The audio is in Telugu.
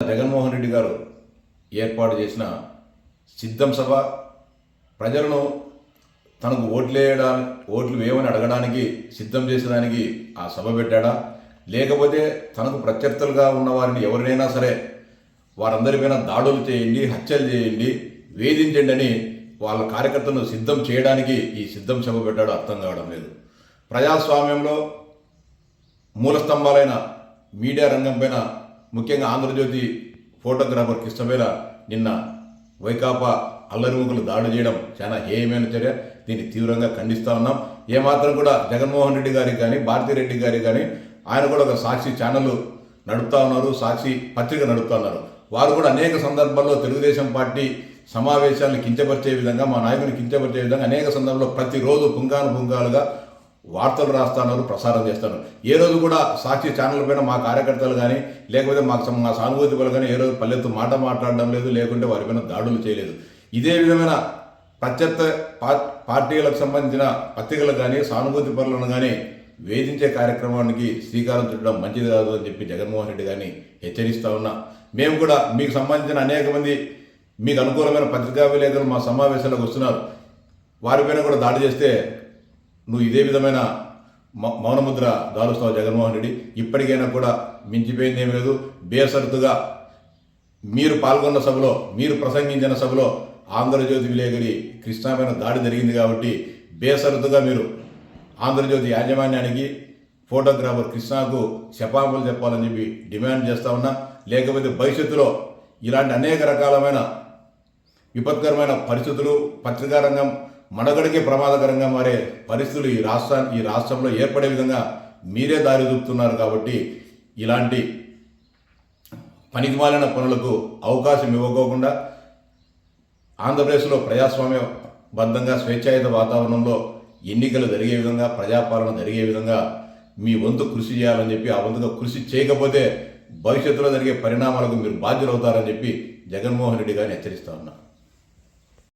జగన్మోహన్ రెడ్డి గారు ఏర్పాటు చేసిన సిద్ధం సభ ప్రజలను తనకు ఓట్లేయడానికి ఓట్లు వేయమని అడగడానికి సిద్ధం చేసేదానికి ఆ సభ పెట్టాడా? లేకపోతే తనకు ప్రత్యర్థులుగా ఉన్న వారిని ఎవరినైనా సరే వారందరిపైన దాడులు చేయండి హత్యలు చేయండి వేధించండి అని వాళ్ళ కార్యకర్తలను సిద్ధం చేయడానికి ఈ సిద్ధం సభ పెట్టాడు అర్థం కావడం లేదు. ప్రజాస్వామ్యంలో మూల స్తంభాలైన మీడియా రంగం పైన ముఖ్యంగా ఆంధ్రజ్యోతి ఫోటోగ్రాఫర్ కృష్ణవేల నిన్న వైకాపా అల్లరిముఖులు దాడి చేయడం చాలా హేయమైన చర్య. దీన్ని తీవ్రంగా ఖండిస్తూ ఉన్నాం. ఏమాత్రం కూడా జగన్మోహన్ రెడ్డి గారికి కానీ భారతిరెడ్డి గారికి కానీ ఆయన కూడా ఒక సాక్షి ఛానల్ నడుపుతా ఉన్నారు సాక్షి పత్రిక నడుపుతా ఉన్నారు. వారు కూడా అనేక సందర్భాల్లో తెలుగుదేశం పార్టీ సమావేశాలను కించపరిచే విధంగా మా నాయకుని కించపరిచే విధంగా అనేక సందర్భాల్లో ప్రతిరోజు పుంగాను పుంగాలుగా వార్తలు రాస్తున్నారు ప్రసారం చేస్తున్నారు ఏ రోజు కూడా సాక్షి ఛానల్ పైన మా కార్యకర్తలు కానీ లేకపోతే మాకు మా సానుభూతి పనులు కానీ ఏ రోజు పల్లెత్తు మాట మాట్లాడడం లేదు లేకుంటే వారి పైన దాడులు చేయలేదు. ఇదే విధమైన ప్రత్యర్థ పార్టీలకు సంబంధించిన పత్రికలు కానీ సానుభూతి పనులను కానీ వేధించే కార్యక్రమానికి శ్రీకారం చుట్టడం మంచిది కాదు అని చెప్పి జగన్మోహన్ రెడ్డి గారిని హెచ్చరిస్తా ఉన్నా. మేము కూడా మీకు సంబంధించిన అనేక మంది మీకు అనుకూలమైన పత్రికా విలేకరులు మా సమావేశాలకు వస్తున్నారు. వారిపైన కూడా దాడి చేస్తే నువ్వు ఇదే విధమైన మౌనముద్ర దాలుస్తావు జగన్మోహన్ రెడ్డి. ఇప్పటికైనా కూడా మించిపోయింది ఏమీ లేదు. బేసరతుగా మీరు పాల్గొన్న సభలో మీరు ప్రసంగించిన సభలో ఆంధ్రజ్యోతి విలేకరి కృష్ణాపైన దాడి జరిగింది కాబట్టి బేసరతుగా మీరు ఆంధ్రజ్యోతి యాజమాన్యానికి ఫోటోగ్రాఫర్ కృష్ణాకు శపాంపులు చెప్పాలని చెప్పి డిమాండ్ చేస్తా ఉన్నా. లేకపోతే భవిష్యత్తులో ఇలాంటి అనేక రకాలమైన విపత్కరమైన పరిస్థితులు పత్రికా రంగం మనుగడకే ప్రమాదకరంగా మారే పరిస్థితులు ఈ రాష్ట్ర ఈ రాష్ట్రంలో ఏర్పడే విధంగా మీరే దారి చూపుతున్నారు కాబట్టి ఇలాంటి పనికిమాలిన పనులకు అవకాశం ఇవ్వకోకుండా ఆంధ్రప్రదేశ్లో ప్రజాస్వామ్య బద్ధంగా స్వేచ్ఛాయుత వాతావరణంలో ఎన్నికలు జరిగే విధంగా ప్రజాపాలన జరిగే విధంగా మీ వంతు కృషి చేయాలని చెప్పి ఆ వంతుగా కృషి చేయకపోతే భవిష్యత్తులో జరిగే పరిణామాలకు మీరు బాధ్యులవుతారని చెప్పి జగన్మోహన్ రెడ్డి గారిని హెచ్చరిస్తా ఉన్నా.